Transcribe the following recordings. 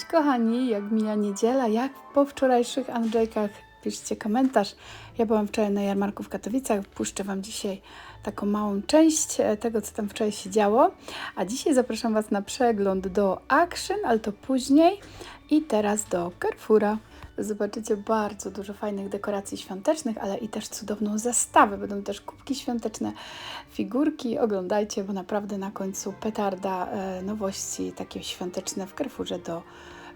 Kochani, jak mija niedziela, jak po wczorajszych Andrzejkach, piszcie komentarz. Ja byłam wczoraj na jarmarku w Katowicach, puszczę Wam dzisiaj taką małą część e, tego, co tam wczoraj się działo. A dzisiaj zapraszam Was na przegląd do Action, ale to później i teraz do Carrefoura. Zobaczycie bardzo dużo fajnych dekoracji świątecznych, ale i też cudowną zastawę. Będą też kubki świąteczne, figurki. Oglądajcie, bo naprawdę na końcu petarda e, nowości takie świąteczne w Carrefourze do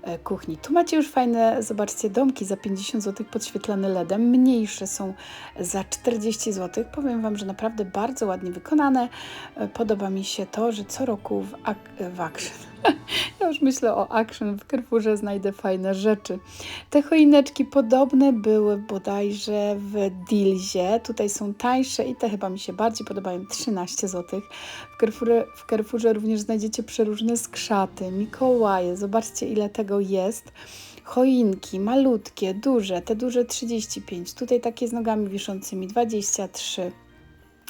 e, kuchni. Tu macie już fajne, zobaczcie, domki za 50 zł podświetlane LEDem. Mniejsze są za 40 zł. Powiem Wam, że naprawdę bardzo ładnie wykonane. E, Podoba mi się to, że co roku w, ak- w Action ja już myślę o Action w Carrefourze znajdę fajne rzeczy. Te choineczki podobne były bodajże w Dilzie. Tutaj są tańsze i te chyba mi się bardziej podobają 13 zł. W Carrefourze, w Carrefourze również znajdziecie przeróżne skrzaty, Mikołaje. Zobaczcie ile tego jest. Choinki malutkie, duże, te duże 35, tutaj takie z nogami wiszącymi 23.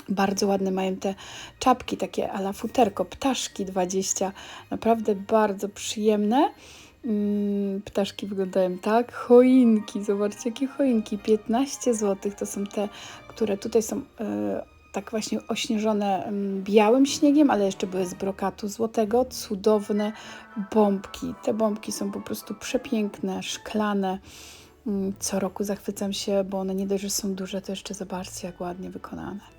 Bardzo ładne mają te czapki, takie ala futerko, ptaszki 20, naprawdę bardzo przyjemne. Mm, Ptaszki wyglądają tak. Choinki, zobaczcie jakie choinki, 15 zł. To są te, które tutaj są e, tak właśnie ośnieżone mm, białym śniegiem, ale jeszcze były z brokatu złotego. Cudowne bombki. Te bombki są po prostu przepiękne, szklane. Mm, Co roku zachwycam się, bo one nie dość, że są duże, to jeszcze zobaczcie jak ładnie wykonane.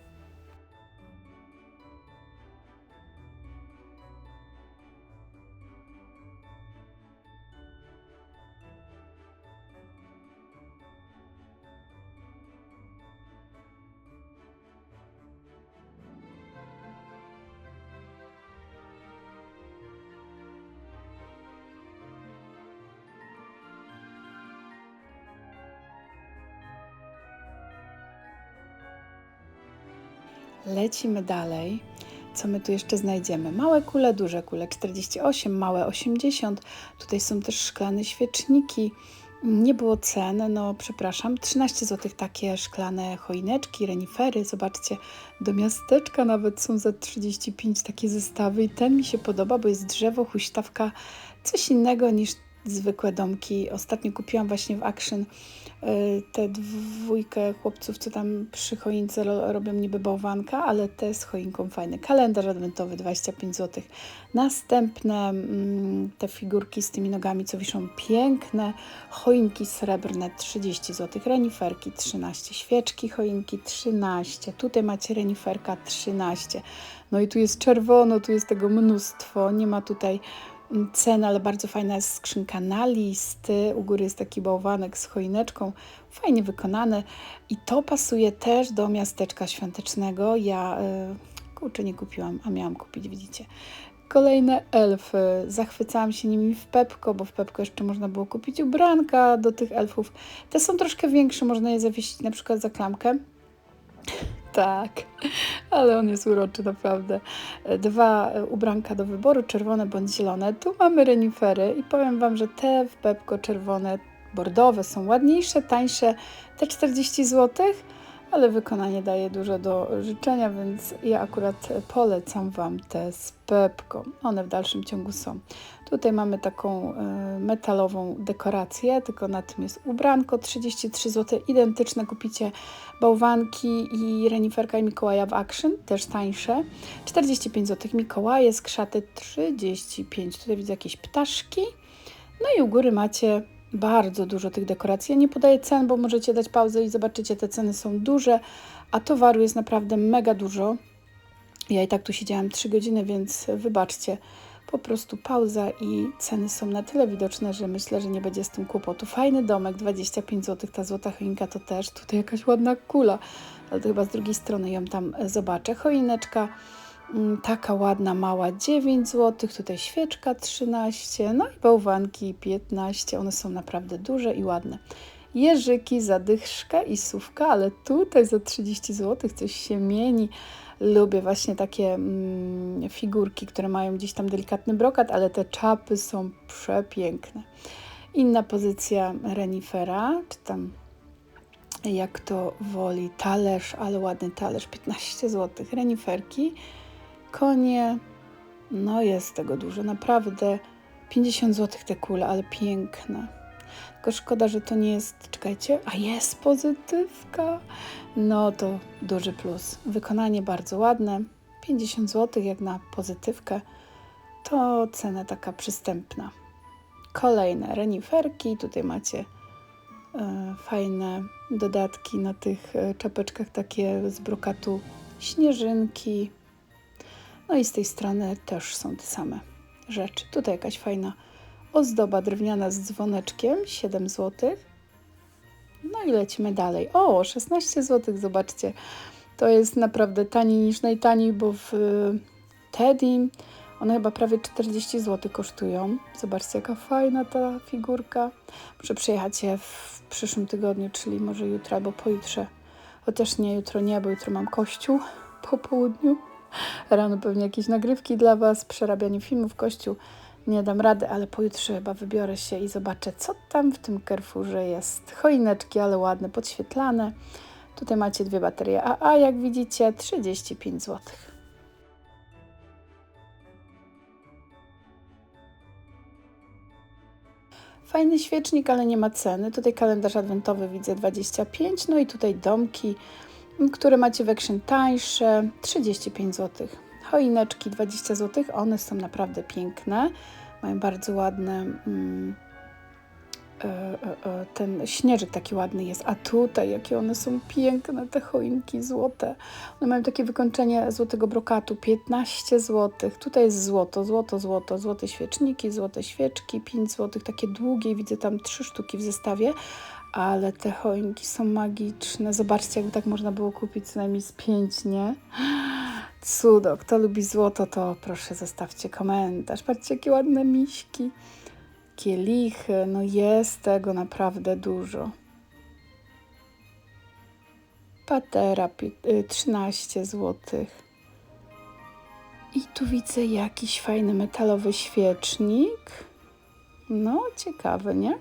Lecimy dalej. Co my tu jeszcze znajdziemy? Małe kule, duże kule 48, małe 80. Tutaj są też szklane świeczniki. Nie było cen, no przepraszam, 13 zł takie szklane choineczki, renifery. Zobaczcie, do miasteczka nawet są za 35 takie zestawy i ten mi się podoba, bo jest drzewo, huśtawka, coś innego niż zwykłe domki. Ostatnio kupiłam właśnie w Action y, tę dwójkę chłopców, co tam przy choince ro robią niby bałwanka, ale te z choinką fajne. Kalendarz adwentowy 25 zł. Następne mm, te figurki z tymi nogami, co wiszą piękne. Choinki srebrne 30 zł. Reniferki 13. Świeczki choinki 13. Tutaj macie reniferka 13. No i tu jest czerwono, tu jest tego mnóstwo. Nie ma tutaj cen, ale bardzo fajna jest skrzynka na listy. U góry jest taki bałwanek z choineczką, fajnie wykonane. I to pasuje też do miasteczka świątecznego. Ja, y, kurczę, nie kupiłam, a miałam kupić, widzicie. Kolejne elfy. Zachwycałam się nimi w Pepko, bo w Pepko jeszcze można było kupić ubranka do tych elfów. Te są troszkę większe, można je zawiesić na przykład za klamkę. Tak, ale on jest uroczy naprawdę. Dwa ubranka do wyboru, czerwone bądź zielone. Tu mamy renifery i powiem Wam, że te w Pepko czerwone, bordowe są ładniejsze, tańsze, te 40 zł, ale wykonanie daje dużo do życzenia, więc ja akurat polecam Wam te z Pepko. One w dalszym ciągu są. Tutaj mamy taką y, metalową dekorację, tylko na tym jest ubranko 33 zł. Identyczne kupicie bałwanki i reniferka i Mikołaja w Action, też tańsze. 45 zł. Mikołaje, skrzaty 35. Tutaj widzę jakieś ptaszki. No i u góry macie bardzo dużo tych dekoracji. Ja nie podaję cen, bo możecie dać pauzę i zobaczycie, te ceny są duże, a towaru jest naprawdę mega dużo. Ja i tak tu siedziałam 3 godziny, więc wybaczcie. Po prostu pauza i ceny są na tyle widoczne, że myślę, że nie będzie z tym kłopotu. Fajny domek, 25 zł, ta złota choinka to też. Tutaj jakaś ładna kula, ale to chyba z drugiej strony ją tam zobaczę. Choineczka mm, taka ładna, mała, 9 zł. Tutaj świeczka 13, no i bałwanki 15. One są naprawdę duże i ładne. Jeżyki, zadyszka i sówka, ale tutaj za 30 zł coś się mieni. Lubię właśnie takie mm, figurki, które mają gdzieś tam delikatny brokat, ale te czapy są przepiękne. Inna pozycja renifera, czy tam jak to woli, talerz, ale ładny talerz, 15 zł. Reniferki, konie, no jest tego dużo, naprawdę 50 zł te kule, ale piękne. Tylko szkoda, że to nie jest, czekajcie, a jest pozytywka. No to duży plus. Wykonanie bardzo ładne. 50 zł jak na pozytywkę. To cena taka przystępna. Kolejne reniferki. Tutaj macie e, fajne dodatki na tych e, czapeczkach, takie z brokatu śnieżynki. No i z tej strony też są te same rzeczy. Tutaj jakaś fajna ozdoba drewniana z dzwoneczkiem 7 zł. No i lecimy dalej. O, 16 zł, zobaczcie. To jest naprawdę taniej niż najtaniej, bo w Teddy one chyba prawie 40 zł kosztują. Zobaczcie, jaka fajna ta figurka. Muszę przyjechać je w przyszłym tygodniu, czyli może jutro albo pojutrze. Chociaż nie, jutro nie, bo jutro mam kościół po południu. Rano pewnie jakieś nagrywki dla Was, przerabianie filmów kościół. Nie dam rady, ale pojutrze chyba wybiorę się i zobaczę, co tam w tym Carrefourze jest. Choineczki, ale ładne, podświetlane. Tutaj macie dwie baterie AA, jak widzicie, 35 zł. Fajny świecznik, ale nie ma ceny. Tutaj kalendarz adwentowy widzę 25, no i tutaj domki, które macie w tańsze, 35 zł. Choineczki 20 zł, one są naprawdę piękne. Mają bardzo ładne. Mm, e, e, e, ten śnieżek taki ładny jest, a tutaj jakie one są piękne, te choinki złote. One mają takie wykończenie złotego brokatu, 15 zł. Tutaj jest złoto, złoto, złoto, złote świeczniki, złote świeczki, 5 zł, takie długie, widzę tam trzy sztuki w zestawie, ale te choinki są magiczne. Zobaczcie, jakby tak można było kupić co najmniej z 5, nie? Cudo. Kto lubi złoto, to proszę zostawcie komentarz. Patrzcie, jakie ładne miśki. Kielichy. No jest tego naprawdę dużo. Patera 13 zł. I tu widzę jakiś fajny metalowy świecznik. No, ciekawy, nie?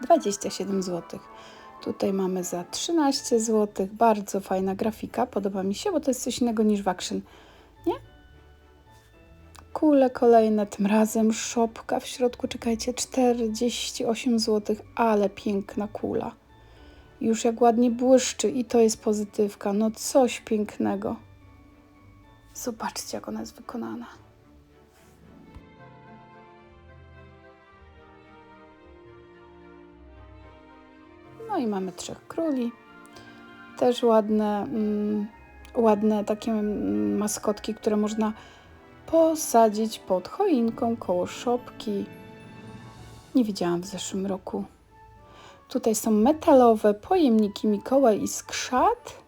27 zł. Tutaj mamy za 13 zł. Bardzo fajna grafika, podoba mi się, bo to jest coś innego niż w Action, nie? Kule kolejne, tym razem szopka w środku, czekajcie, 48 zł, ale piękna kula. Już jak ładnie błyszczy i to jest pozytywka, no coś pięknego. Zobaczcie, jak ona jest wykonana. No i mamy trzech króli. Też ładne, mm, ładne takie mm, maskotki, które można posadzić pod choinką koło szopki. Nie widziałam w zeszłym roku. Tutaj są metalowe pojemniki Mikołaj i skrzat.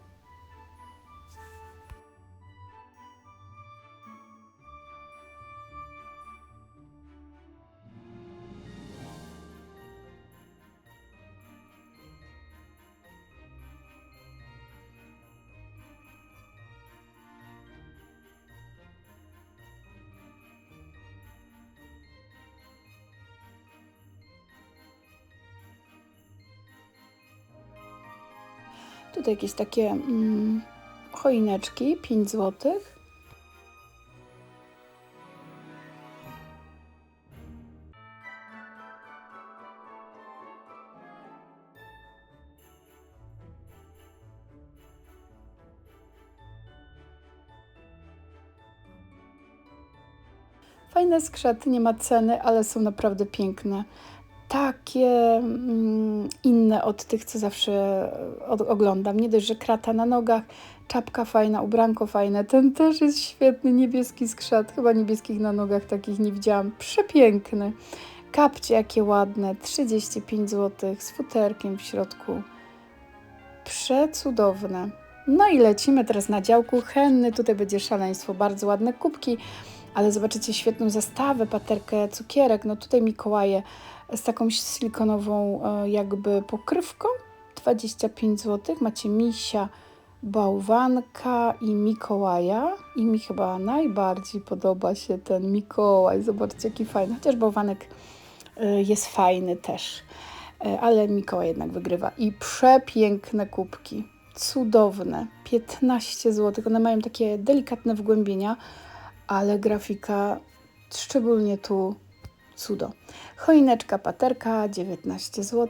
Tutaj jakieś takie mm, choineczki, 5 zł. Fajne skrzaty, nie ma ceny, ale są naprawdę piękne takie mm, inne od tych, co zawsze od, oglądam. Nie dość, że krata na nogach, czapka fajna, ubranko fajne. Ten też jest świetny, niebieski skrzat. Chyba niebieskich na nogach takich nie widziałam. Przepiękny. Kapcie jakie ładne, 35 zł z futerkiem w środku. Przecudowne. No i lecimy teraz na działku henny. Tutaj będzie szaleństwo, bardzo ładne kubki, ale zobaczycie świetną zastawę, paterkę cukierek. No tutaj Mikołaje z taką silikonową e, jakby pokrywką. 25 zł. Macie misia, bałwanka i Mikołaja. I mi chyba najbardziej podoba się ten Mikołaj. Zobaczcie, jaki fajny. Chociaż bałwanek e, jest fajny też. E, ale Mikołaj jednak wygrywa. I przepiękne kubki. Cudowne. 15 zł. One mają takie delikatne wgłębienia ale grafika, szczególnie tu, cudo. Choineczka paterka 19 zł,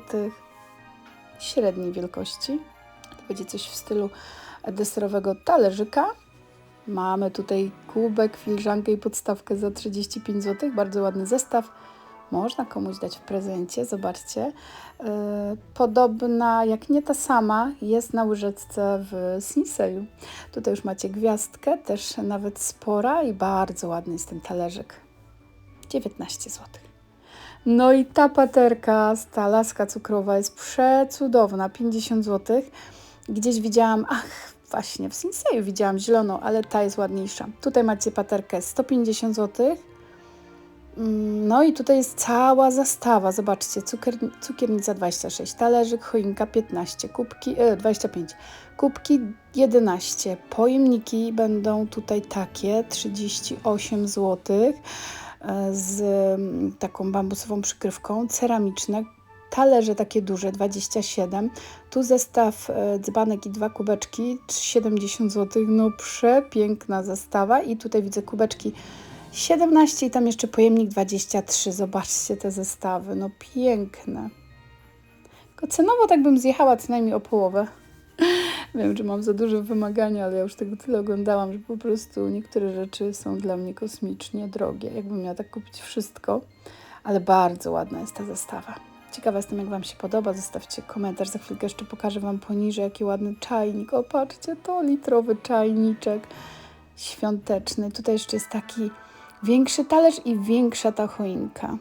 średniej wielkości. To będzie coś w stylu deserowego talerzyka. Mamy tutaj kubek, filiżankę i podstawkę za 35 zł. Bardzo ładny zestaw. Można komuś dać w prezencie, zobaczcie. Yy, Podobna, jak nie ta sama, jest na łyżeczce w Sinseju. Tutaj już macie gwiazdkę, też nawet spora i bardzo ładny jest ten talerzyk. 19 zł. No i ta paterka, ta laska cukrowa jest przecudowna, 50 zł. Gdzieś widziałam, ach, właśnie w Sinseju widziałam zieloną, ale ta jest ładniejsza. Tutaj macie paterkę 150 zł. Mm, No i tutaj jest cała zastawa. Zobaczcie, cukier, cukiernica 26, talerzyk, choinka 15, kubki e, 25, kubki 11. Pojemniki będą tutaj takie 38 zł z mm, taką bambusową przykrywką, ceramiczne. Talerze takie duże 27. Tu zestaw e, dzbanek i dwa kubeczki 70 zł. No przepiękna zestawa i tutaj widzę kubeczki 17 i tam jeszcze pojemnik 23. Zobaczcie te zestawy, no piękne. Tylko cenowo tak bym zjechała co najmniej o połowę. Wiem, że mam za duże wymagania, ale ja już tego tyle oglądałam, że po prostu niektóre rzeczy są dla mnie kosmicznie drogie. Jakbym miała tak kupić wszystko, ale bardzo ładna jest ta zestawa. Ciekawa jestem, jak Wam się podoba. Zostawcie komentarz, za chwilkę jeszcze pokażę Wam poniżej, jaki ładny czajnik. O, patrzcie, to litrowy czajniczek świąteczny. Tutaj jeszcze jest taki większy talerz i większa ta choinka.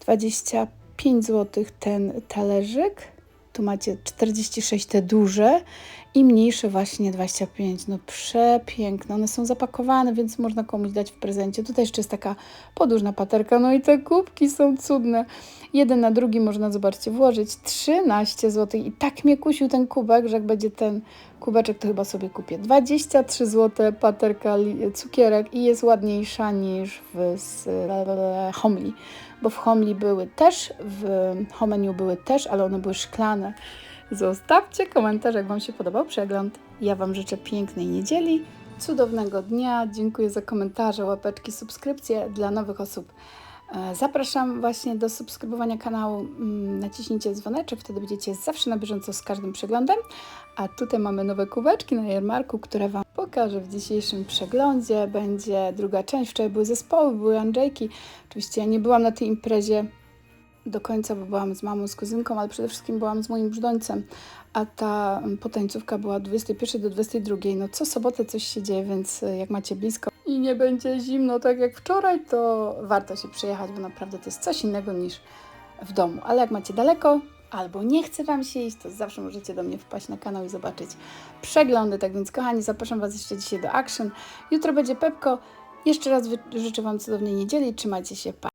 25 zł ten talerzyk. Tu macie 46 te duże i mniejsze właśnie 25. No przepiękne. One są zapakowane, więc można komuś dać w prezencie. Tutaj jeszcze jest taka podłużna paterka. No i te kubki są cudne. Jeden na drugi można, zobaczcie, włożyć 13 zł. I tak mnie kusił ten kubek, że jak będzie ten kubeczek, to chyba sobie kupię. 23 zł paterka, cukierek i jest ładniejsza niż w s- Homli. Bo w Homli były też, w Homeniu były też, ale one były szklane. Zostawcie komentarz, jak Wam się podobał przegląd. Ja Wam życzę pięknej niedzieli, cudownego dnia. Dziękuję za komentarze, łapeczki, subskrypcje dla nowych osób. E, Zapraszam właśnie do subskrybowania kanału. Mm, Naciśnijcie dzwoneczek, wtedy będziecie zawsze na bieżąco z każdym przeglądem. A tutaj mamy nowe kubeczki na jarmarku, które Wam pokażę w dzisiejszym przeglądzie. Będzie druga część. Wczoraj były zespoły, były Andrzejki. Oczywiście ja nie byłam na tej imprezie do końca, bo byłam z mamą, z kuzynką, ale przede wszystkim byłam z moim brzdącem, a ta mm, potańcówka była od 21 do 22. No co sobotę coś się dzieje, więc y, jak macie blisko nie będzie zimno tak jak wczoraj, to warto się przyjechać, bo naprawdę to jest coś innego niż w domu. Ale jak macie daleko albo nie chce Wam się iść, to zawsze możecie do mnie wpaść na kanał i zobaczyć przeglądy. Tak więc kochani, zapraszam Was jeszcze dzisiaj do Action. Jutro będzie Pepko. Jeszcze raz życzę Wam cudownej niedzieli. Trzymajcie się. Pa.